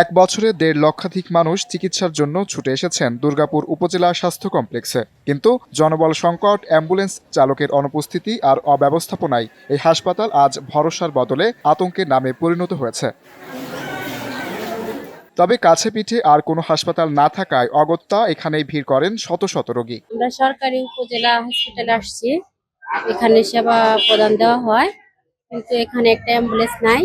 এক বছরে দেড় লক্ষাধিক মানুষ চিকিৎসার জন্য ছুটে এসেছেন দুর্গাপুর উপজেলা স্বাস্থ্য কমপ্লেক্সে। কিন্তু জনবল সংকট, অ্যাম্বুলেন্স চালকের অনুপস্থিতি আর অব্যবস্থাপনায় এই হাসপাতাল আজ ভরসার বদলে আতঙ্কের নামে পরিণত হয়েছে। তবে কাছে পিঠে আর কোনো হাসপাতাল না থাকায় অগত্যা এখানেই ভিড় করেন শত শত রোগী। আমরা সরকারি উপজেলা হসপিটালে আসছি। এখানে সেবা প্রদান দেওয়া হয়, কিন্তু এখানে একটা অ্যাম্বুলেন্স নাই।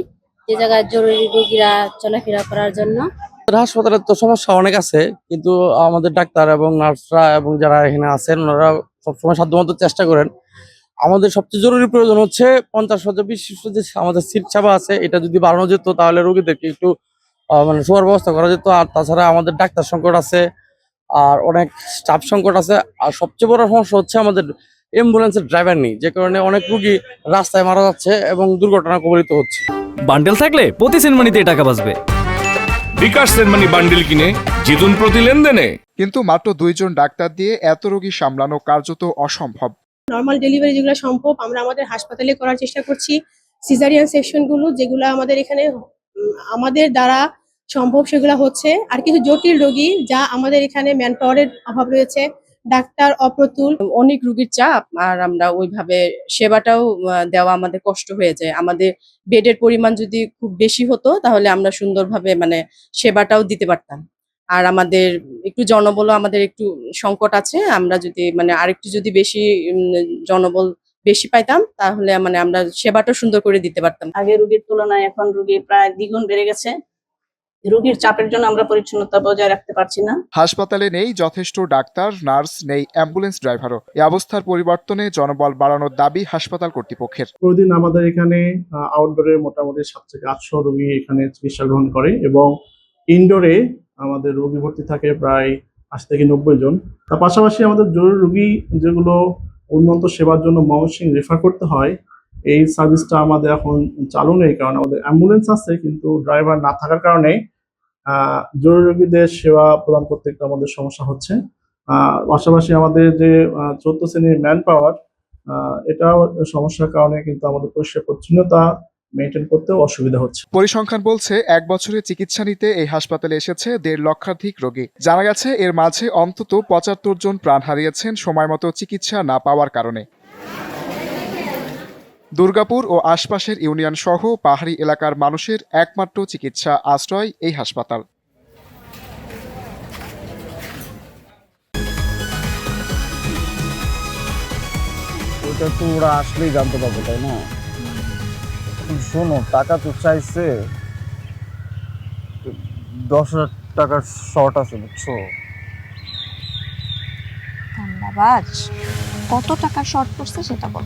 যে জায়গায় জরুরি রোগীরা চলাফেরা করার জন্য। আমাদের হাসপাতালে তো সমস্যা অনেক আছে, কিন্তু আমাদের ডাক্তার এবং নার্সরা এবং যারা এখানে আছেন ওনারা সবসময় সাধ্যমতো চেষ্টা করেন। আমাদের সবচেয়ে জরুরি প্রয়োজন হচ্ছে পঞ্চাশ হাজার বিশিষ্ট যে আমাদের সিট ছাপা আছে, এটা যদি বাড়ানো যেত তাহলে রোগীদেরকে একটু মানে শোয়ার ব্যবস্থা করা যেত। আর তাছাড়া আমাদের ডাক্তার সংকট আছে, আর অনেক স্টাফ সংকট আছে। আর সবচেয়ে বড় সমস্যা হচ্ছে আমাদের অ্যাম্বুলেন্সের ড্রাইভার নেই। যে কারণে অনেক রুগী রাস্তায় মারা যাচ্ছে এবং দুর্ঘটনা কবলিত হচ্ছে। বান্ডেল থাকলে প্রতি সিনেমানিতে টাকা বাঁচবে। বিকাশ সেনমানি বান্ডিল কিনে জিতুন প্রতি লেনদেনে। কিন্তু মাত্র দুইজন ডাক্তার দিয়ে এত রোগী সামলানো কার্যত অসম্ভব। নর্মাল ডেলিভারি যেগুলো সম্ভব আমরা আমাদের হাসপাতালে করার চেষ্টা করছি। সিজারিয়ান সেকশনগুলো যেগুলো আমাদের এখানে আমাদের দ্বারা সম্ভব সেগুলো হচ্ছে। আর কিছু জটিল রোগী যা আমাদের এখানে ম্যান পাওয়ারের অভাব রয়েছে। ডাক্তার অপ্রতুল, অনেক রুগীর চাপ আর আমরা ওইভাবে সেবাটাও দেওয়া আমাদের কষ্ট হয়ে যায়। আমাদের বেডের পরিমাণ যদি খুব বেশি হতো, তাহলে আমরা সুন্দরভাবে মানে সেবাটাও দিতে পারতাম। আর আমাদের একটু জনবলও আমাদের একটু সংকট আছে। আমরা যদি মানে আরেকটু যদি বেশি জনবল বেশি পাইতাম, তাহলে মানে আমরা সেবাটা সুন্দর করে দিতে পারতাম। আগে রুগীর তুলনায় এখন রোগী প্রায় দ্বিগুণ বেড়ে গেছে। রোগীর চাপের জন্য আমরা পরিচ্ছন্নতা বজায় রাখতে পারছি না। হাসপাতালে নেই যথেষ্ট ডাক্তার নার্স নেই অ্যাম্বুলেন্স ড্রাইভারও। এই অবস্থার পরিবর্তনে জনবল বাড়ানোর দাবি হাসপাতাল কর্তৃপক্ষের। প্রতিদিন আমাদের এখানে আউটডোরে মোটামুটি সাত থেকে আটশো রোগী এখানে চিকিৎসা গ্রহণ করে এবং ইনডোরে আমাদের রোগী ভর্তি থাকে প্রায় আশি থেকে নব্বই জন। তার পাশাপাশি আমাদের জরুরি রোগী যেগুলো উন্নত সেবার জন্য ময়মনসিং রেফার করতে হয় এই সার্ভিসটা আমাদের এখন চালু নেই, কারণ আমাদের অ্যাম্বুলেন্স আছে, কিন্তু ড্রাইভার না থাকার কারণে জরুরি রোগীদের সেবা প্রদান করতে একটু আমাদের সমস্যা হচ্ছে। পাশাপাশি আমাদের যে চৌদ্দ শ্রেণির ম্যান পাওয়ার এটাও সমস্যার কারণে কিন্তু আমাদের পরিষ্কার পরিচ্ছন্নতা মেনটেন করতেও অসুবিধা হচ্ছে। পরিসংখ্যান বলছে, এক বছরে চিকিৎসা নিতে এই হাসপাতালে এসেছে দেড় লক্ষাধিক রোগী। জানা গেছে, এর মাঝে অন্তত পঁচাত্তর জন প্রাণ হারিয়েছেন সময়মতো চিকিৎসা না পাওয়ার কারণে। দুর্গাপুর ও আশপাশের ইউনিয়ন সহ পাহাড়ি এলাকার মানুষের একমাত্র চিকিৎসা আশ্রয় এই হাসপাতাল। ওটা তো ওরা আসলেই জানতে পারবে তাই না? শোনো টাকা তো চাইছে। দশ হাজার টাকার শর্ট আছে বুঝছ? ধন্যবাদ। কত টাকা শর্ট পড়ছে সেটা বল।